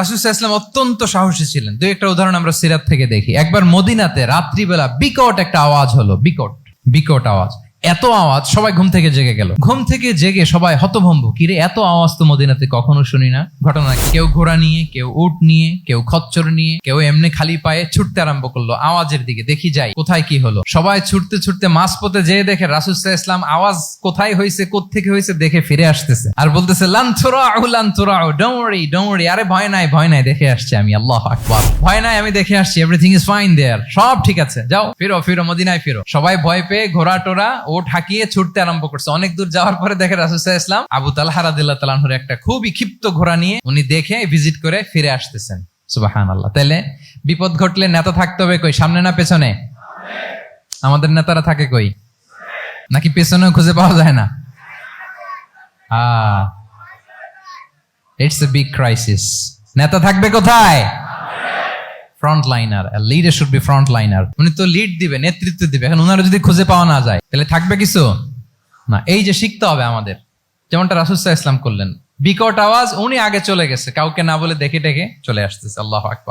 ইসলাম অত্যন্ত সাহসী ছিলেন। দুই একটা উদাহরণ আমরা সিরাত থেকে দেখি। একবার মদিনাতে রাত্রিবেলা বিকট একটা আওয়াজ হলো, বিকট বিকট আওয়াজ। এত আওয়াজ, সবাই ঘুম থেকে জেগে গেল। ঘুম থেকে জেগে সবাই হতভম্ব। কিরে এত আওয়াজ তো মদিনাতে কখনো শুনি না। ঘটনা কেউ ঘোড়া নিয়ে, কেউ উট নিয়ে, কেউ খচ্চর নিয়ে, কেউ এমনি খালি পায়ে ছুটতে আরম্ভ করল আওয়াজের দিকে। দেখি যাই, কোথায় কি হলো? সবাই ছুটতে ছুটতে মাঝপথে যেয়ে দেখে রাসুসাহ ইসলাম আওয়াজ কোথায় হয়েছে থেকে হয়েছে দেখে ফিরে আসতেছে। আর বলতেছে লান্থুরাউ লান্থুরাউ ডোমরি ডোমরি আরে ভয় নাই ভয় নাই, দেখে আসছি আমি, আল্লাহ আকবার। ভয় নাই, আমি দেখে আসছি এভরিথিং ইজ ফাইন দেয়ার সব ঠিক আছে, যাও, ফিরো ফিরো, মদিনায় ফিরো। সবাই ভয় পেয়ে ঘোড়া টোরা ও ঠাকিয়ে ছুটতে আরম্ভ করছে। অনেক দূর যাওয়ার পরে দেখে রাসুসাহ ইসলাম আবু তালহা রাদিল্লাহ তালাহুর একটা খুবই ক্ষিপ্ত ঘোড়া নিয়ে উনি দেখে, ভিজিট করে ফিরে আসতেছেন। সুবাহান আল্লাহ তাইলে বিপদ ঘটলে নেতা থাকতে হবে কই? সামনে না পেছনে? আমাদের নেতারা থাকে কই? নাকি পেছনেও খুঁজে পাওয়া যায় না? ইটস এ বিগ ক্রাইসিস নেতা থাকবে কোথায়? Front liner leader should be front liner উনি তো লিড দিবে, নেতৃত্ব দিবে। এখন উনারা যদি খুঁজে পাওয়া না যায়, তাহলে থাকবে কিছু? না, এই যে শিখতে হবে আমাদের। যেমনটা রাসুসাহ ইসলাম করলেন। বিকট আওয়াজ, উনি আগে চলে গেছে। কাউকে না বলে দেখে ডেকে চলে আসতেছে। আল্লাহ আকবার।